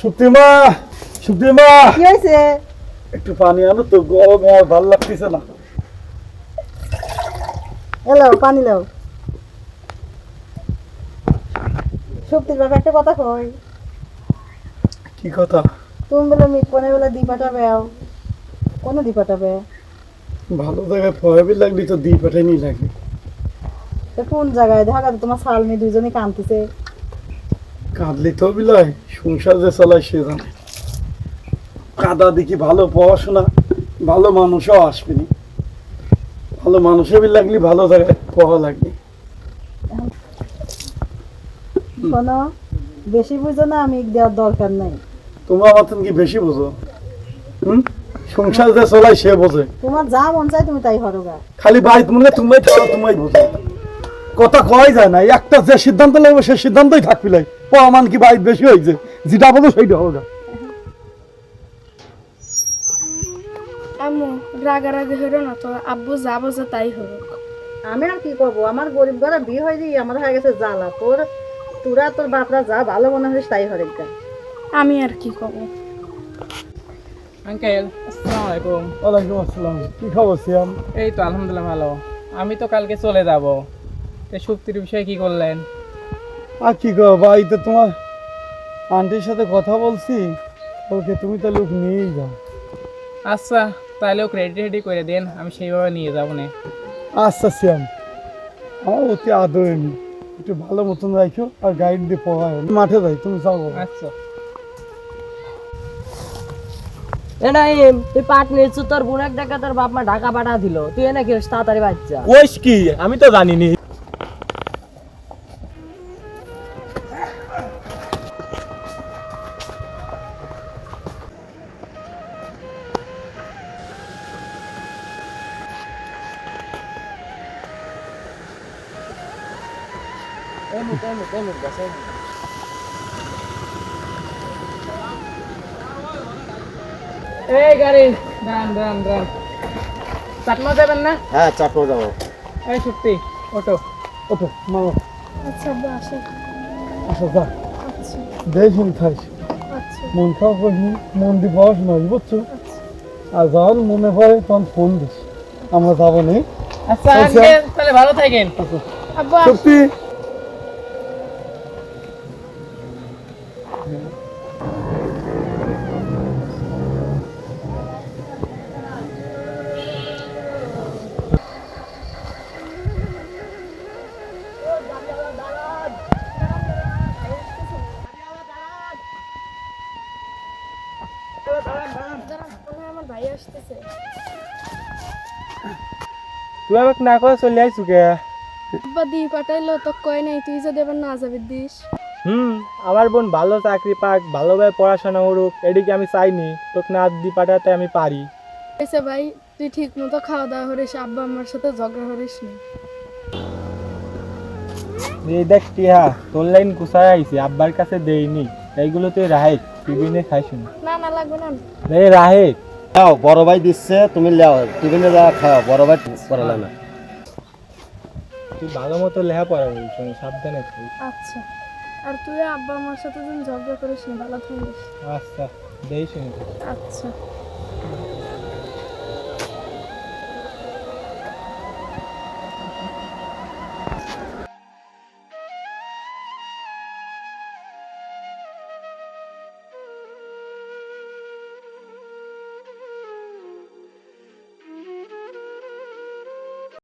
সুপ্তিমা সুপ্তিমা কি হয়েছে? একটু পানি আনো তো গরমে আর ভালো লাগতেছে না। এলো পানি লাও। শক্তির বাবা একটা কথা কই? কি কথা? তুমি বলে মি কোনে বলে দি পাঠাবে কোনে দি পাঠাবে? ভালো জায়গায় ফয়াবি লাগলি তো দিয়ে পাঠাই নি লাগবে কোন জায়গায়? দেখা গেছে তোমার শাল মেয়ে দুজনে কাঁদতেছে। কাঁদলি তো বিলাই সংসার যে চালায় সে জানে। কাদা দেখি ভালো পড়াশোনা ভালো মানুষও আসবেনি ভালো মানুষের বি লাগলি ভালো জায়গায় পড়া শোনো বেশি বুঝো না আমি দেওয়ার দরকার নাই। তোমার মতন কি বেশি বোঝো? হুম? সংসার যে চলায় সে বোঝে। তোমার যা মন চায় তুমি তাই হরগা খালি ভাই মনে হয় তুমি বোঝো। কথা কয় যায় না একটা যে সিদ্ধান্ত লাগবে সে সিদ্ধান্তই থাকবি লাই প্রমাণ কি বাইর বেশি হয়েছে? যেটা বলো সেইটা হবে। না আম্মু রাগারাগি হইল না তো আব্বু যা বোঝে তাই হবে আমি আর কি করব? আমার গরিব ঘরে বিয়ে হয়ে দিয়ে আমার হয়ে গেছে জ্বালা। তোর তোরা তোর বাপরা যা ভালো মনে হয় তাই আমি আর কি করব? আঙ্কেল আসসালামু আলাইকুম। ওয়ালাইকুম আসসালাম। কি খবর সিয়াম? এই তো আলহামদুলিল্লাহ ভালো। আমি তো কালকে চলে যাব। তো সুক্তির বিষয়ে কি করলেন? আর কি গো বাড়িতে তোমার আন্টির সাথে কথা বলছি? ওকে তুমি তাহলে ওকে নিয়েই যাও। আচ্ছা তাহলে ও রেডি রেডি করে দেন আমি সেইভাবে নিয়ে যাব না। আচ্ছা সিয়াম আমার অতি আদরে নি একটু ভালো মতন রাখো আর গাইড দিয়ে পড়ায় মাঠে যাই তুমি যাও। আচ্ছা। এ নাইম তুই পাট নিয়েছ তোর বোন এক টাকা তোর বাপ মা ঢাকা পাঠা দিল। তুই এনে কি? তাড়াতাড়ি বাচ্চা? কইস কি? আমি তো জানিনি। এমুক এমুক এমুক বাস এমুক। এই গাড়ি দাঁড়ান দাঁড়ান দাঁড়ান চাটমা যাবেন না হ্যাঁ চাটবো যাব এই সুক্তি ওটো ওঠো মামা আচ্ছা আব্বু আসে আচ্ছা যা আচ্ছা দেখুন আচ্ছা মন খারাপ করিনি মন দিয়ে পড়াশোনা হয়, বুঝছ আর যখন মনে পড়ে তখন ফোন দিস আমরা যাব নি আচ্ছা আচ্ছা। তাহলে ভালো থাকেন আব্বু সত্যি তুই আমাকে না করে চলে আইসু কে আব্বা দি পাঠাইলো তো কয় নাই তুই যদি এবার না যাবি দিস হুম আমার বোন ভালো চাকরি পাক ভালোভাবে পড়াশোনা করুক এদিকে আমি চাইনি তোকে না দি পাঠাতে আমি পারি। এসে ভাই তুই ঠিক মতো খাওয়া দাওয়া করিস আব্বা আমার সাথে ঝগড়া করিস না। এই দেখ টিহা তোর লাইন কুসায় আইছি আব্বার কাছে দেইনি। এইগুলো তুই রাহেক টিফিনে খাইস না। না লাগবে না। এই রাহেক খাও বড় ভাই দিচ্ছে তুমি লেও টিফিনে যা খাও বড় ভাই করালে না। তুই ভালো মতো লেহা পড়া সাবধানে আচ্ছা। আর তুই আব্বা আমার সাথে যেন ঝগড়া করিস না ভালো থাকিস। আচ্ছা দেই শুনি। আচ্ছা।